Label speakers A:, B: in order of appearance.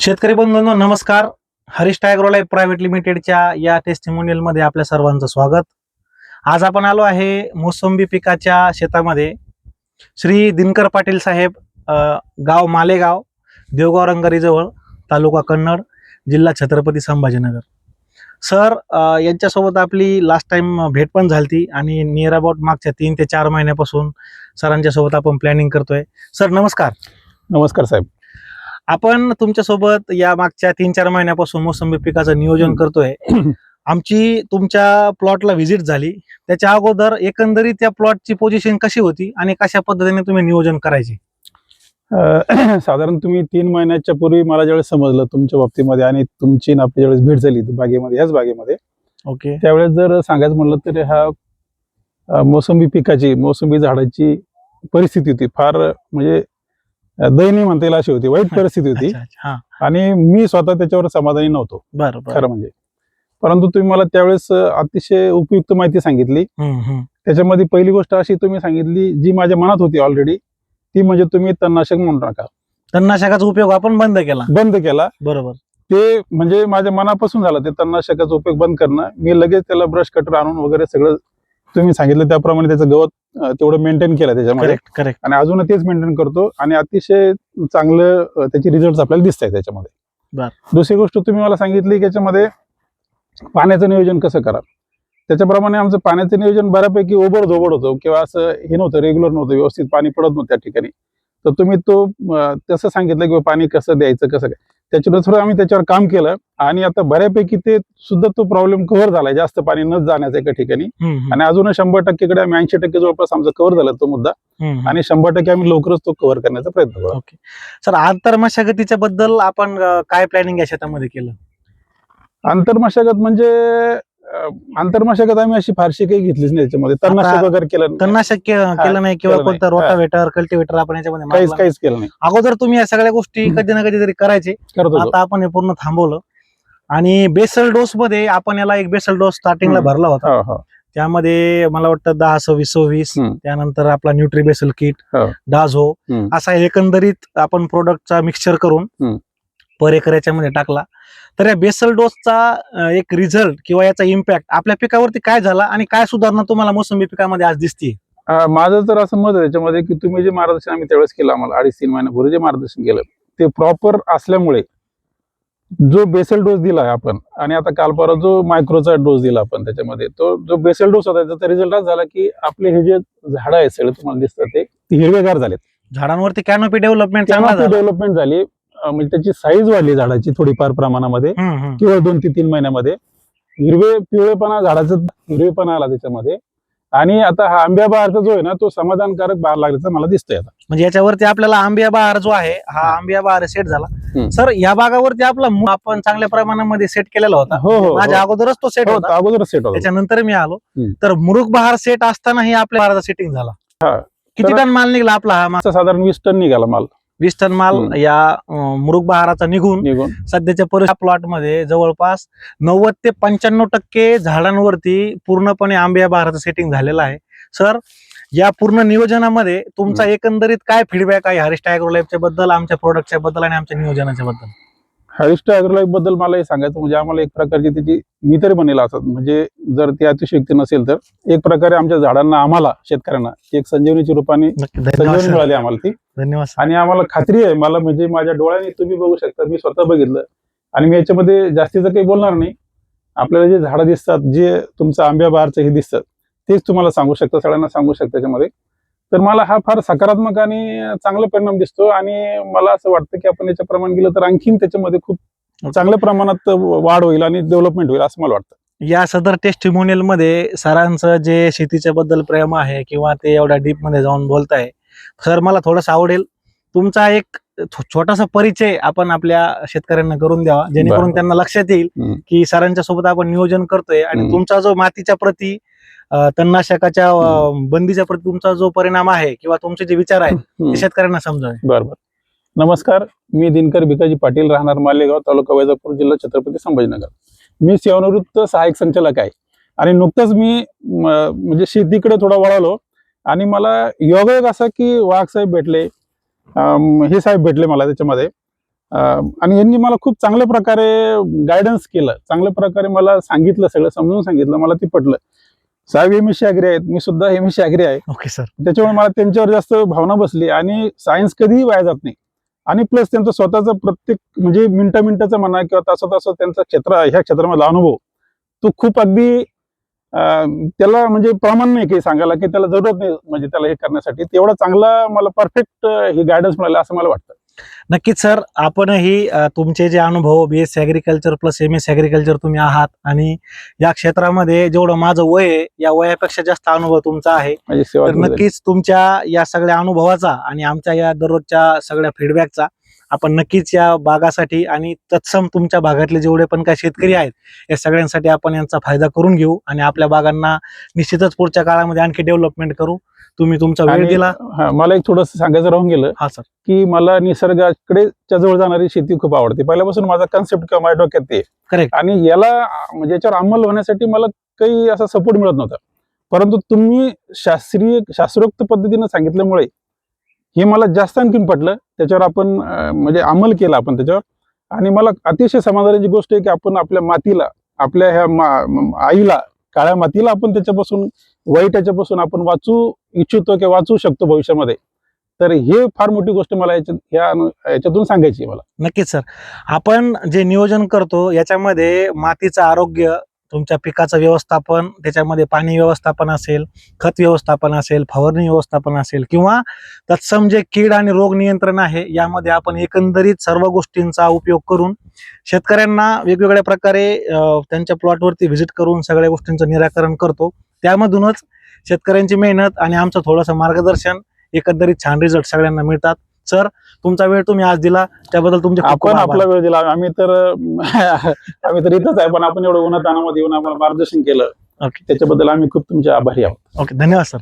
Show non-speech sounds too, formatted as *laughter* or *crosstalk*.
A: शेतकरी बंधूंनो नमस्कार. हरीश टायग्रोलाईफ प्रायव्हेट लिमिटेडच्या या टेस्टिमोनियलमध्ये आपल्या सर्वांचं स्वागत. आज आपण आलो आहे मोसंबी पिकाच्या शेतामध्ये. श्री दिनकर पाटील साहेब गाव मालेगाव देवगाव रंगारीजवळ तालुका कन्नड जिल्हा छत्रपती संभाजीनगर. सर यांच्यासोबत आपली लास्ट टाइम भेट पण झाली आणि नियर अबाउट मागच्या तीन ते चार महिन्यापासून सरांच्या सोबत आपण प्लॅनिंग करतोय. सर नमस्कार.
B: नमस्कार साहेब.
A: आपण तुमच्यासोबत या मागच्या तीन चार महिन्यापासून मोसंबी पिकाचं नियोजन करतोय. *clears throat* आमची तुमच्या प्लॉटला व्हिजिट झाली. त्याच्या अगोदर एकंदरीत त्या प्लॉटची पोझिशन कशी होती आणि कशा पद्धतीने तुम्ही नियोजन करायचे? *clears throat*
B: साधारण तुम्ही तीन महिन्याच्या पूर्वी मला ज्यावेळेस समजलं तुमच्या बाबतीमध्ये आणि तुमची आपली ज्यावेळेस भेट झाली बागेमध्ये याच बागेमध्ये.
A: ओके.
B: त्यावेळेस जर सांगायचं म्हणलं तर हा मोसंबी पिकाची मोसंबी झाडाची परिस्थिती होती. फार म्हणजे दयनीय म्हणता येईल अशी होती वाईट परिस्थिती होती. आणि मी स्वतः त्याच्यावर समाधानी नव्हतो. खरं म्हणजे. परंतु तुम्ही मला त्यावेळेस अतिशय उपयुक्त माहिती सांगितली. त्याच्यामध्ये पहिली गोष्ट अशी तुम्ही सांगितली जी माझ्या मनात होती ऑलरेडी ती म्हणजे तुम्ही तणनाशक म्हणू नका.
A: तणनाशकाचा उपयोग आपण बंद केला.
B: बंद केला.
A: बरोबर.
B: ते म्हणजे माझ्या मनापासून झालं ते तणनाशकाचा उपयोग बंद करणं. मी लगेच त्याला ब्रश कटर आणून वगैरे सगळं तुम्ही सांगितलं त्याप्रमाणे त्याचं गवत तेवढं मेंटेन केलं त्याच्यामध्ये.
A: करेक्ट करेक्ट
B: आणि अजून तेच मेंटेन करतो आणि अतिशय चांगलं त्याचे रिझल्ट आपल्याला दिसत आहेत त्याच्यामध्ये. दुसरी गोष्ट तुम्ही मला सांगितली की याच्यामध्ये पाण्याचं नियोजन कसं करा त्याच्याप्रमाणे आमचं पाण्याचं नियोजन बऱ्यापैकी ओबड धोबड होतं किंवा असं हे नव्हतं रेग्युलर नव्हतं व्यवस्थित पाणी पडत नव्हतं त्या ठिकाणी. तर तुम्ही तो तसं सांगितलं की पाणी कसं द्यायचं कसं काय? त्याच्यानुसार आम्ही त्याच्यावर काम केलं. आणि आता बऱ्यापैकी ते सुद्धा तो प्रॉब्लेम कव्हर झालाय. जास्त पाणी न जाण्याचा एका ठिकाणी. आणि अजून शंभर टक्केकडे आम्ही ऐंशी टक्के जवळपास आमचा कव्हर झाला तो मुद्दा. आणि शंभर टक्के आम्ही लवकरच तो कव्हर करण्याचा प्रयत्न करू.
A: ओके सर आंतरमशागतीच्या बद्दल आपण काय प्लॅनिंग या शेतामध्ये केलं?
B: आंतरमशागत म्हणजे आंतरमशागत आम्ही अशी फारशी काही घेतलीच नाही त्याच्यामध्ये तणनाशक
A: आता
B: वगैरे केलं नाही.
A: तणनाशक के- केलं नाही किंवा
B: केलं नाही.
A: कोणतं रोटावेटर कल्टिवेटर आपण याच्यामध्ये
B: काहीच
A: मारलं
B: काहीच केलं नाही
A: नाही. अगोदर तुम्ही या सगळ्या गोष्टी
B: हम्म.
A: कधी ना कधी तरी करायचे
B: करत होतो
A: आता आपण हे पूर्ण थांबवलं आणि बेसल डोस मध्ये आपण याला एक बेसल डोस स्टार्टिंगला
B: हम्म.
A: भरला होता
B: हो, हो.
A: त्यामध्ये मला वाटतं दहा सव्वीस सव्वीस
B: हम्म.
A: त्यानंतर आपला न्यूट्री बेसल किट
B: हो.
A: डाझो
B: हम्म.
A: असा एकंदरीत आपण प्रोडक्टचा मिक्सचर करून
B: हम्म.
A: पर एकर याच्यामध्ये टाकला. तर या बेसल डोसचा एक रिझल्ट किंवा याचा इम्पॅक्ट आपल्या पिकावरती काय झाला आणि काय सुधारणा तुम्हाला मोसंबी पिकामध्ये आज दिसते
B: माझं तर असं मत आहे त्याच्यामध्ये की तुम्ही जे मार्गदर्शन आम्ही त्यावेळेस केलं आम्हाला अडीच तीन महिन्यापूर्वी जे मार्गदर्शन केलं ते प्रॉपर असल्यामुळे जो बेसल डोस दिला आहे आपण आणि आता काल परवा जो मायक्रोचा डोस दिला आपण त्याच्यामध्ये तो जो बेसल डोस होता त्याचा रिझल्ट असा झाला की आपले हे जे झाडं आहेत सगळे तुम्हाला दिसतात ते हिरवेगार झालेत.
A: झाडांवरती कॅनोपी डेव्हलपमेंट
B: डेव्हलपमेंट झाली. म्हणजे त्याची साईज वाढली झाडाची थोडीफार प्रमाणामध्ये. किंवा दोन ते तीन महिन्यामध्ये. हिरवे पिवळेपणा झाडाचा हिरवेपणा आला त्याच्यामध्ये. आणि आता हा आंब्या बहारचा जो आहे ना तो समाधानकारक बहार लागल्याचं मला दिसतोय आता.
A: म्हणजे याच्यावरती आपल्याला आंबिया बहार जो आहे हा
B: हा.
A: आंबिया बहार सेट झाला. सर या भागावरती आपला आपण चांगल्या प्रमाणामध्ये सेट केलेला होता.
B: हो हो
A: माझ्या अगोदरच तो सेट
B: हो,
A: होता.
B: अगोदरच सेट होता.
A: त्याच्यानंतर मी आलो. तर मुरुक बहार सेट असतानाही आपल्या बहाराचा सेटिंग झाला.
B: हा.
A: किती टन माल निघला आपला हा
B: साधारण वीस टन निघाला माल.
A: वीस टन माल. या मुरुक बहाराचा निघून सध्याच्या परिस्थिती प्लॉटमध्ये जवळपास नव्वद ते पंच्याण्णव टक्के झाडांवरती पूर्णपणे आंबिया बहाराचं सेटिंग झालेलं आहे. सर या पूर्ण नियोजनामध्ये तुमचा एकंदरीत काय फीडबॅक आहे हरीश टायग्रोलाईफच्या बद्दल आमच्या प्रोडक्टच्या बद्दल आणि आमच्या नियोजनाच्या बद्दल?
B: हरिष्ट अग्रलाईफबद्दल मला हे सांगायचं म्हणजे आम्हाला एक प्रकारची त्याची मी तरी म्हणेल असं. म्हणजे जर ती अतिशयोक्ती नसेल तर एक प्रकारे आमच्या झाडांना आम्हाला शेतकऱ्यांना एक संजीवनीच्या रूपाने संजीवनी. मिळाली आम्हाला ती.
A: धन्यवाद.
B: आणि आम्हाला खात्री आहे मला म्हणजे माझ्या डोळ्याने तुम्ही बघू शकता मी स्वतः बघितलं. आणि मी याच्यामध्ये जास्तीचं काही बोलणार नाही. आपल्याला जे झाडं दिसतात जे तुमचं आंब्या बहारचं हे दिसतात तेच तुम्हाला सांगू शकता सगळ्यांना सांगू शकता त्याच्यामध्ये तर मला हा फार सकारात्मक आणि चांगला परिणाम दिसतो आणि मला असं वाटतं की आपण याच्याप्रमाणे गेलं तर आणखीन त्याच्यामध्ये खूप चांगल्या प्रमाणात वाढ होईल आणि डेव्हलपमेंट होईल असं मला वाटतं
A: या सदर टेस्टिमोनियलमध्ये सरांचं जे शेतीच्या बद्दल प्रेम आहे किंवा ते एवढ्या डीपमध्ये जाऊन बोलताय सर मला थोडंसं आवडेल तुमचा एक छोटासा परिचय आपण आपल्या शेतकऱ्यांना करून द्यावा जेणेकरून. त्यांना लक्षात येईल. की सरांच्या सोबत आपण नियोजन करतोय आणि. तुमचा जो मातीच्या प्रती तणनाशकाच्या बंदीच्या प्रती तुमचा जो परिणाम आहे किंवा तुमचे जे विचार आहेत. ते शेतकऱ्यांना समजावे.
B: बरं बरं. नमस्कार. मी दिनकर भिकाजी पाटील राहणार मालेगाव तालुका वैजापूर जिल्हा छत्रपती संभाजीनगर. मी सेवानिवृत्त सहाय्यक संचालक आहे. आणि नुकतंच मी म्हणजे शेतीकडे थोडा वळालो. आणि मला योगायोग असा की वाघ साहेब भेटले हे साहेब भेटले मला त्याच्यामध्ये. आणि यांनी मला खूप चांगल्या प्रकारे गायडन्स केलं. चांगल्या प्रकारे मला सांगितलं सगळं समजून सांगितलं. मला ते पटलं. साहेब एम एस ॲग्री आहेत. मी सुद्धा एम एस ॲग्री आहे.
A: Okay sir.
B: त्याच्यामुळे मला त्यांच्यावर जास्त भावना बसली आणि सायन्स कधीही वाया जात नाही. आणि प्लस त्यांचं स्वतःचं प्रत्येक म्हणजे मिनिटा मिनिटाचा म्हणा किंवा तासा तासा त्यांचा क्षेत्र ह्या क्षेत्रामधला अनुभव तो खूप अगदी त्याला म्हणजे प्रमाण नाही काही सांगायला की त्याला जरूरत नाही म्हणजे त्याला हे करण्यासाठी. तेवढा चांगला मला परफेक्ट ही गायडन्स मिळाला असं मला वाटतं.
A: नक्कीच सर. आपणही तुमचे जे अनुभव B S agriculture plus M S agriculture तुम्ही आहात आणि या क्षेत्रामध्ये जेवढं माझं वय आहे या वयापेक्षा जास्त अनुभव तुमचा आहे. तर नक्कीच तुमच्या या सगळ्या अनुभवाचा आणि आमच्या या दररोजच्या सगळ्या फीडबॅकचा आपण नक्कीच या बागासाठी आणि तत्सम तुमच्या भागातले जेवढे पण काही शेतकरी आहेत या सगळ्यांसाठी आपण यांचा फायदा करून घेऊ आणि आपल्या बागांना निश्चितच पुढच्या काळामध्ये आणखी डेव्हलपमेंट करू. तुम्ही तुमचा वेळ दिला.
B: मला एक थोडं सांगायचं राहून गेलं
A: हा सर
B: की मला निसर्गाकडे जवळ जाणारी शेती खूप आवडते. पहिल्यापासून माझा कन्सेप्ट किंवा माझ्या डोक्यात ते.
A: Correct.
B: आणि याला म्हणजे याच्यावर अंमल होण्यासाठी मला काही असा सपोर्ट मिळत नव्हता. परंतु तुम्ही शास्त्रीय शास्त्रोक्त पद्धतीनं सांगितल्यामुळे हे मला जास्त आणखीन पटलं. त्याच्यावर आपण म्हणजे अंमल केला आपण त्याच्यावर. आणि मला अतिशय समाधानाची गोष्ट आहे की आपण आपल्या मातीला आपल्या ह्या मा- आईला काळ्या मातीला आपण त्याच्यापासून वाईट याच्यापासून आपण वाचू इच्छितो किंवा वाचू शकतो भविष्यामध्ये. तर हे फार मोठी गोष्ट मला याच्यात ह्या याच्यातून सांगायची मला.
A: नक्कीच सर. आपण जे नियोजन करतो याच्यामध्ये मातीचं आरोग्य तुमच्या पिकाचं व्यवस्थापन त्याच्यामध्ये पाणी व्यवस्थापन असेल खत व्यवस्थापन असेल फवारणी व्यवस्थापन असेल किंवा तत्सम जे कीड आणि रोग नियंत्रण आहे यामध्ये आपण एकंदरीत सर्व गोष्टींचा उपयोग करून शेतकऱ्यांना वेगवेगळ्या प्रकारे त्यांच्या प्लॉटवरती व्हिजिट करून सगळ्या गोष्टींचं निराकरण करतो. त्यामधूनच शेतकऱ्यांची मेहनत आणि आमचं थोडंसं मार्गदर्शन एकंदरीत छान रिझल्ट सगळ्यांना मिळतात. सर तुमचा वेळ तुम्ही आज दिला त्याबद्दल तुमचे
B: आपण. आपला वेळ दिला. आम्ही तर *laughs* आम्ही तर इथंच आहे पण आपण एवढं उन्हात अनामध्ये येऊन आम्हाला मार्गदर्शन केलं. त्याच्याबद्दल आम्ही खूप तुमचे आभारी आहोत.
A: ओके धन्यवाद सर.